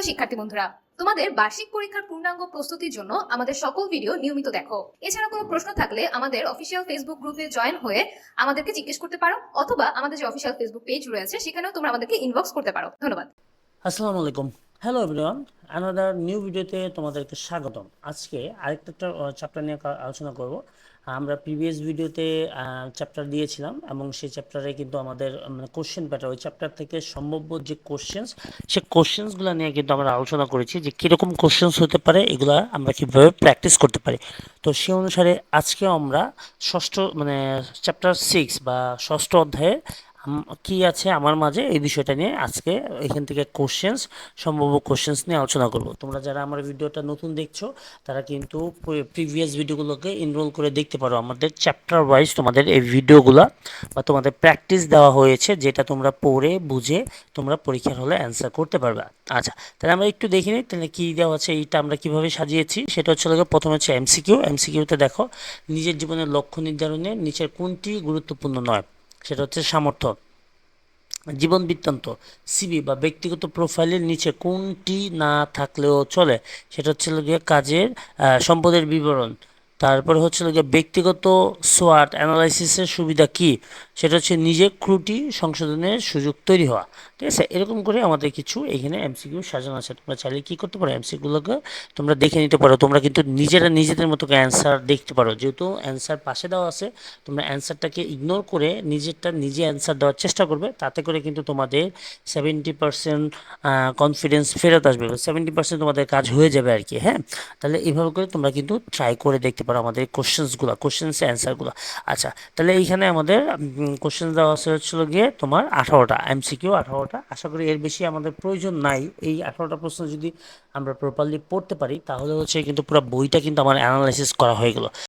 প্রিয় শিক্ষার্থী বন্ধুরা, তোমাদের বার্ষিক পরীক্ষার পূর্ণাঙ্গ প্রস্তুতির জন্য আমাদের সকল ভিডিও নিয়মিত দেখো। এছাড়া কোনো প্রশ্ন থাকলে আমাদের অফিসিয়াল ফেসবুক গ্রুপে জয়েন হয়ে আমাদেরকে জিজ্ঞেস করতে পারো, অথবা আমাদের যে অফিসিয়াল ফেসবুক পেজ রয়েছে, সেখানেও তোমরা আমাদেরকে ইনবক্স করতে পারো। ধন্যবাদ। আসসালামু আলাইকুম। হ্যালো এভরিওয়ান আনাদার নিউ ভিডিওতে তোমাদেরকে স্বাগতম। আজকে আরেকটা চ্যাপ্টার নিয়ে আলোচনা করব। আমরা প্রিভিয়াস ভিডিওতে চ্যাপ্টার দিয়েছিলাম এবং সেই চ্যাপ্টারে কিন্তু আমাদের মানে কোশ্চেন প্যাটার ওই চ্যাপ্টার থেকে সম্ভাব্য যে কোশ্চেন্স সে কোশ্চেন্সগুলো নিয়ে কিন্তু আমরা আলোচনা করেছি যে কীরকম কোশ্চেন্স হতে পারে, এগুলা আমরা কীভাবে প্র্যাকটিস করতে পারি। তো সেই অনুসারে আজকে আমরা ষষ্ঠ মানে চ্যাপ্টার সিক্স বা ষষ্ঠ অধ্যায়ে আম- কি আছে আমার মাঝে? এই বিষয়টা নিয়ে আজকে এখান থেকে কোশ্চেন্স সম্ভাব্য কোশ্চেন্স নিয়ে আলোচনা করব। তোমরা যারা আমার ভিডিওটা নতুন দেখছ, তারা কিন্তু প্রিভিয়াস ভিডিওগুলোকে এনরোল করে দেখতে পারো। আমাদের চ্যাপ্টার ওয়াইজ তোমাদের এই ভিডিওগুলো বা তোমাদের প্র্যাকটিস দেওয়া হয়েছে, যেটা তোমরা পড়ে, বুঝে তোমরা পরীক্ষার হলে অ্যান্সার করতে পারবে। আচ্ছা তাহলে আমরা একটু দেখে নিই, তাহলে কী দেওয়া আছে, এইটা আমরা কীভাবে সাজিয়েছি? সেটা হচ্ছে প্রথমে হচ্ছে এমসিকিউ এমসিকিউতে দেখো, নিজের জীবনের লক্ষ্য নির্ধারণে নিচের কোনটি গুরুত্বপূর্ণ নয়? সেটা হচ্ছে সামর্থ্য। জীবন বৃত্তান্ত সিবি বা ব্যক্তিগত প্রোফাইলের নিচে কোনটি না থাকলেও চলে, সেটা হচ্ছে গিয়ে কাজের সম্পদের বিবরণ। তারপরে হচ্ছে গিয়ে ব্যক্তিগত সোয়াট অ্যানালাইসিসের সুবিধা কি? সেটা হচ্ছে নিজে ক্রুটি সংশোধনের সুযোগ তৈরি হওয়া। ঠিক আছে? এরকম করে আমাদের কিছু এখানে এমসিকিউ সাজানো আছে। তোমরা চাইলে কি করতে পারো? এমসিকিউগুলোকে তোমরা দেখে নিতে পারো। তোমরা কিন্তু নিজেরা নিজেদের মতো অ্যান্সার দেখতে পারো। যেহেতু অ্যান্সার পাশে দেওয়া আছে, তোমরা অ্যান্সারটাকে ইগনোর করে নিজেরটা নিজে অ্যান্সার দেওয়ার চেষ্টা করবে। তাতে করে কিন্তু তোমাদের সেভেন্টি পার্সেন্ট কনফিডেন্স ফেরত আসবে। সেভেন্টি পার্সেন্ট তোমাদের কাজ হয়ে যাবে আর কি হ্যাঁ? তাহলে এইভাবে করে তোমরা কিন্তু ট্রাই করে দেখতে আমাদের কোশ্চেন্সগুলো কোশ্চেন্স অ্যান্সারগুলো আচ্ছা তাহলে এইখানে আমাদের কোশ্চেন দেওয়া আছে হচ্ছিল গিয়ে তোমার আঠারোটা এমসিকিউ আঠারোটা। আশা করি এর বেশি আমাদের প্রয়োজন নাই। এই আঠারোটা প্রশ্ন যদি আমরা প্রপারলি পড়তে পারি, তাহলে হচ্ছে কিন্তু পুরো বইটা কিন্তু আমার অ্যানালাইসিস করা হয়ে গেল।